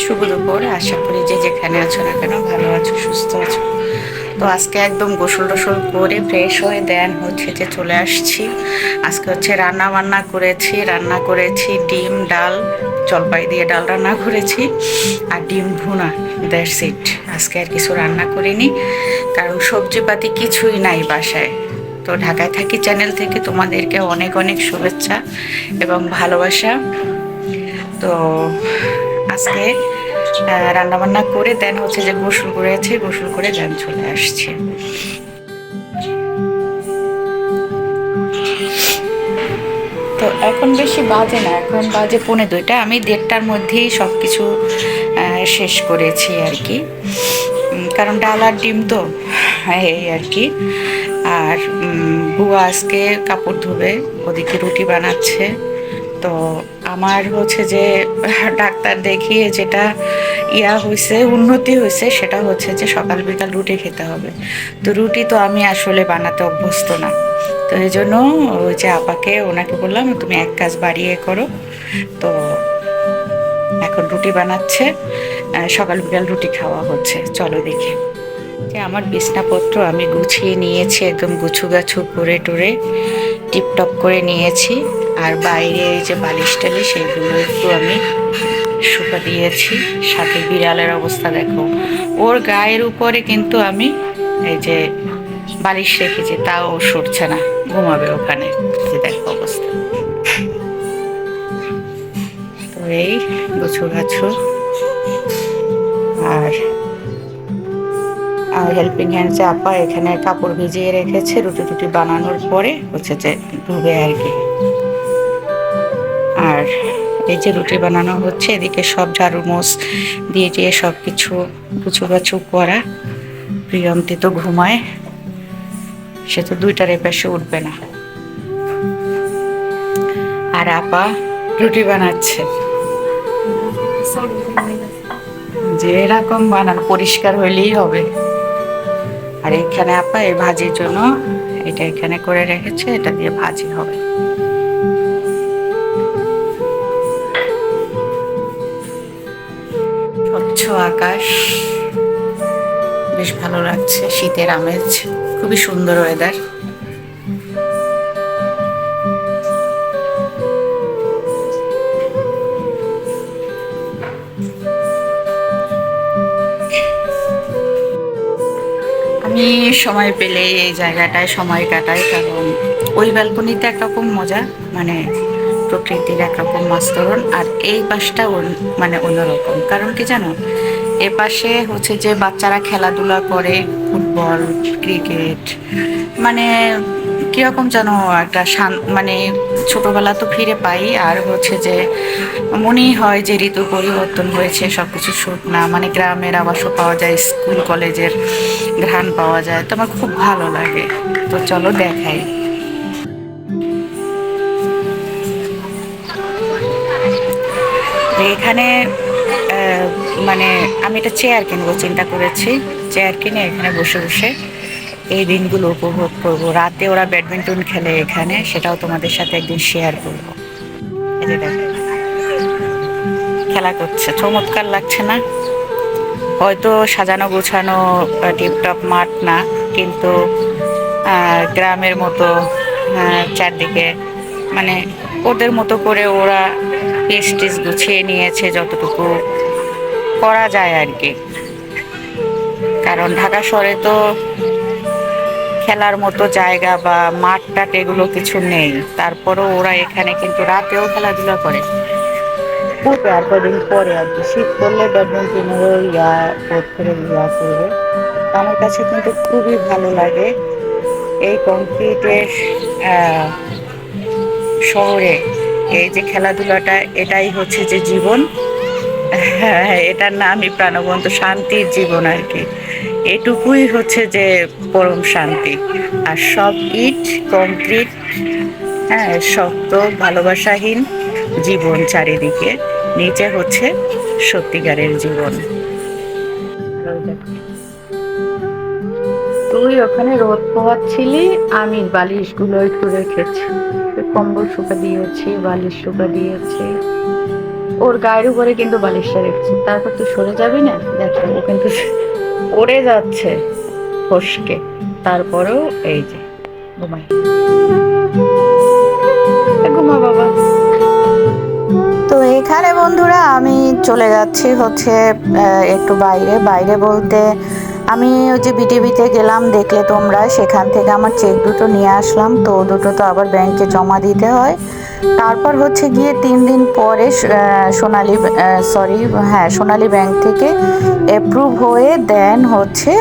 শুভ দুপুর। আশা করি যে যেখানে আছো না কেন ভালো আছো, সুস্থ আছো। তো আজকে একদম গোসল টোসল করে ফ্রেশ হয়ে দেন হচ্ছে যে চলে আসছি। আজকে হচ্ছে রান্না বান্না করেছি, রান্না করেছি ডিম, ডাল, জলপাই দিয়ে ডাল রান্না করেছি আর ডিম ভুনা দ্যাটস ইট আজকে আর কিছু রান্না করিনি, কারণ সবজিপাতি কিছুই নাই বাসায়। তো ঢাকায় থাকি চ্যানেল থেকে তোমাদেরকে অনেক অনেক শুভেচ্ছা এবং ভালোবাসা। তো আজকে রান্না বান্না করে দেন হচ্ছে যে গোসল করেছে গোসল করে দেন চলে আসছে। তো এখন বেশি বাজে না, এখন বাজে পৌনে দুইটা। আমি দেড়টার মধ্যেই সব কিছু শেষ করেছি আর কি। কারণ ডাল আর ডিম তো, এই আর কি। আর বুয়া আজকে কাপড় ধুবে, ওদিকে রুটি বানাচ্ছে। তো আমার হচ্ছে যে ডাক্তার দেখিয়ে যেটা ইয়া হয়েছে উন্নতি হয়েছে সেটা হচ্ছে যে সকাল বিকাল রুটি খেতে হবে। তো রুটি তো আমি আসলে বানাতে অভ্যস্ত না। তো এই জন্য ওই যে আপাকে ওনাকে বললাম, তুমি এক কাজ বাড়িয়ে করো। তো এখন রুটি বানাচ্ছে সকাল বিকাল রুটি খাওয়া হচ্ছে। চলো দেখি। যে আমার বিছনাপত্র আমি গুছিয়ে নিয়েছি, একদম গুছু গাছু করে টুরে টিপটপ করে নিয়েছি। আর বাইরে যে বালিশ টালিশ সেগুলো একটু আমি শুকা দিয়েছি। সাথে বিড়ালের অবস্থা দেখো। ওর গায়ের উপরে কিন্তু আমি এই যে বালিশ রেখেছি, তাও সরছে না, ঘুমাবে ওখানে। যে দেখো অবস্থা। তো এই গুছু গাছু আর আর হেল্পিং হ্যান্ডসে আপা এখানে কাপড় ভিজিয়ে রেখেছে, রুটি টুটি বানানোর পরে হচ্ছে যে ধুবে আর কি। আর এই যে রুটি বানানো হচ্ছে, এদিকে সব ঝাড়ু মোস দিয়ে দিয়ে সব কিছু গুছু গাছু করা। প্রিয়ন্তি তো ঘুমায়, সে তো দুইটার এপাশে উঠবে না। আর আপা রুটি বানাচ্ছে। যে এরকম বানান, পরিষ্কার হইলেই হবে। আর এখানে আপা এই ভাজির জন্য, এটা এখানে করে রেখেছে, এটা দিয়ে ভাজি হবে। আকাশ? বেশ ভালো লাগছে, শীতের আমেজ, খুবই সুন্দর ওয়েদার আমি সময় পেলে এই জায়গাটায় সময় কাটাই, কারণ ওই ব্যালকনিতে একরকম মজা মানে প্রকৃতির একরকম মাস্তরণ আর এই পাশটা মানে অন্যরকম। কারণ কি জানো? এ পাশে হচ্ছে যে বাচ্চারা খেলাধুলা করে, ফুটবল, ক্রিকেট মানে কীরকম যেন একটা মানে ছোটবেলা তো ফিরে পাই। আর হচ্ছে যে মনেই হয় যে ঋতু পরিবর্তন হয়েছে সব কিছু শুকনা মানে গ্রামের আবাসও পাওয়া যায়, স্কুল, কলেজের ঘ্রাণ পাওয়া যায়। তো আমার খুব ভালো লাগে। তো চলো দেখাই। এখানে মানে আমি একটা চেয়ার কিনবো, চিন্তা করেছি। চেয়ার কিনে এখানে বসে বসে এই দিনগুলো উপভোগ করব। রাতে ওরা ব্যাডমিন্টন খেলে এখানে, সেটাও তোমাদের সাথে একদিন শেয়ার করব। খেলা করছে। চমৎকার লাগছে না? হয়তো সাজানো, গোছানো টিপটপ মাঠ না, কিন্তু গ্রামের মতো চারদিকে মানে ওদের মতো করে ওরা পিস টিস গুছিয়ে নিয়েছে যতটুকু করা যায় আর কি। কারণ ঢাকা শহরে তো খেলার মতো জায়গা বা মাঠ টাট এগুলো কিছু নেই। তারপরও ওরা এখানে কিন্তু রাতেও খেলাধুলা করে। করবে আর কদিন পরে আর কি। শীত পড়লে ব্যাডমিন্টনেরও ইয়া বোধ করে ইয়া করবে, আমার কাছে কিন্তু খুবই ভালো লাগে এই কংক্রিটের শহরে। এই যে খেলাধুলাটা, এটাই হচ্ছে যে জীবন। হ্যাঁ এটার নামই প্রাণবন্ত শান্তির জীবন আর কি। এটুকুই হচ্ছে যে পরম শান্তি। আর সব ইট, কংক্রিট হ্যাঁ শক্ত, ভালোবাসাহীন জীবন চারিদিকে। নিচে হচ্ছে সত্যিকারের জীবন। তুই ওখানে রোদ পোহাচ্ছিলি, আমি বালিশগুলো একটু রেখেছি। কম্বল শুকা দিয়েছি, বালিশ শুকা দিয়েছি। ওর গায়ের উপরে কিন্তু বালিশটা রেখেছে। তারপর তুই সরে যাবি না? দেখো, ও কিন্তু পড়ে যাচ্ছে ফসকে। তারপরেও এই যে, ঘুমাই। ঘুমা বাবা। তো এখানে বন্ধুরা, আমি চলে যাচ্ছি হচ্ছে একটু বাইরে। বাইরে বলতে আমি ওই যে বিটিভিতে গেলাম দেখলে তোমরা। সেখান থেকে আমার চেক দুটো নিয়ে আসলাম। তো দুটো তো আবার ব্যাংকে জমা দিতে হয়। তারপর হচ্ছে গিয়ে তিন দিন পরে স- আহ, সরি হ্যাঁ সোনালী ব্যাংক থেকে অ্যাপ্রুভ হয়ে দেন হচ্ছে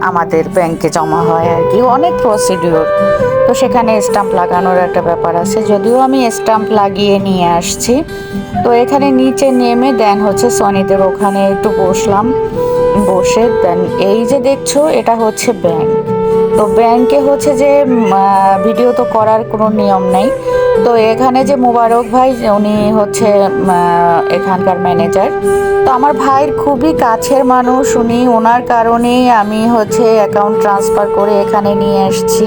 আমাদের ব্যাংকে জমা হয় আর কি। অনেক প্রসিডিওর তো সেখানে স্টাম্প লাগানোর একটা ব্যাপার আছে। যদিও আমি স্টাম্প লাগিয়ে নিয়ে আসছি। তো এখানে নিচে নেমে দেন হচ্ছে সনিদের ওখানে একটু বসলাম। বসে দেন এই যে দেখছ, এটা হচ্ছে ব্যাংক তো ব্যাংকে হচ্ছে যে ভিডিও তো করার কোনো নিয়ম নেই। তো এখানে যে মুবারক ভাই, উনি হচ্ছে এখানকার ম্যানেজার তো আমার ভাইয়ের খুবই কাছের মানুষ, উনি ওনার কারণেই আমি হচ্ছে অ্যাকাউন্ট ট্রান্সফার করে এখানে নিয়ে এসেছি।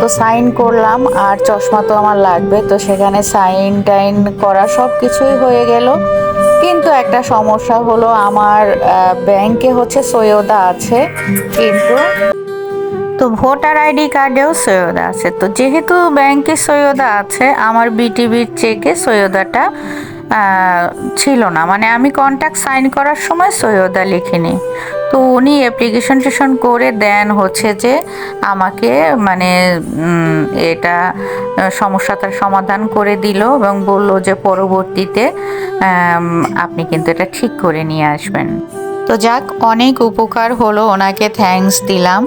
তো সাইন করলাম, আর চশমা তো আমার লাগবে, তো সেখানে সাইন টাইন করা সব কিছুই হয়ে গেল। কিন্তু একটা সমস্যা হলো আমার ব্যাংকে হচ্ছে সৈয়দা আছে, কিন্তু তো ভোটার আইডি কার্ডেও সৈয়দা আছে। তো যেহেতু ব্যাংকে সৈয়দা আছে, আমার বিটিভির চেকে সৈয়দাটা ছিল না। মানে আমি কন্ট্যাক্ট সাইন করার সময় সৈয়দা লিখিনি। তো উনি অ্যাপ্লিকেশন টেশন করে দেন হচ্ছে যে আমাকে মানে এটা সমস্যাটার সমাধান করে দিল এবং বলল যে পরবর্তীতে আপনি কিন্তু এটা ঠিক করে নিয়ে আসবেন। তো যাক, অনেক উপকার হলো ওনাকে থ্যাঙ্কস দিলাম।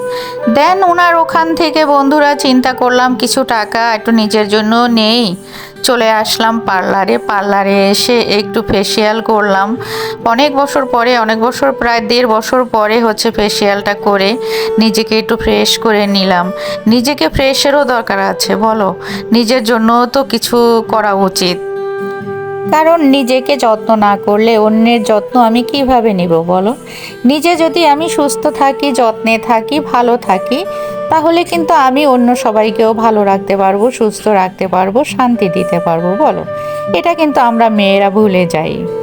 দেন ওনার ওখান থেকে বন্ধুরা চিন্তা করলাম, কিছু টাকা একটু নিজের জন্য নেই। চলে আসলাম পার্লারে পার্লারে এসে একটু ফেসিয়াল করলাম। অনেক বছর পরে, অনেক বছর, প্রায় দেড় বছর পরে হচ্ছে ফেসিয়ালটা করে নিজেকে একটু ফ্রেশ করে নিলাম। নিজেকে ফ্রেশেরও দরকার আছে, বলো? নিজের জন্যও তো কিছু করা উচিত। কারণ নিজেকে যত্ন না করলে অন্যের যত্ন আমি কীভাবে নিব বলো? নিজে যদি আমি সুস্থ থাকি, যত্নে থাকি, ভালো থাকি, তাহলে কিন্তু আমি অন্য সবাইকেও ভালো রাখতে পারব, সুস্থ রাখতে পারব, শান্তি দিতে পারব, বলো? এটা কিন্তু আমরা মেয়েরা ভুলে যাই।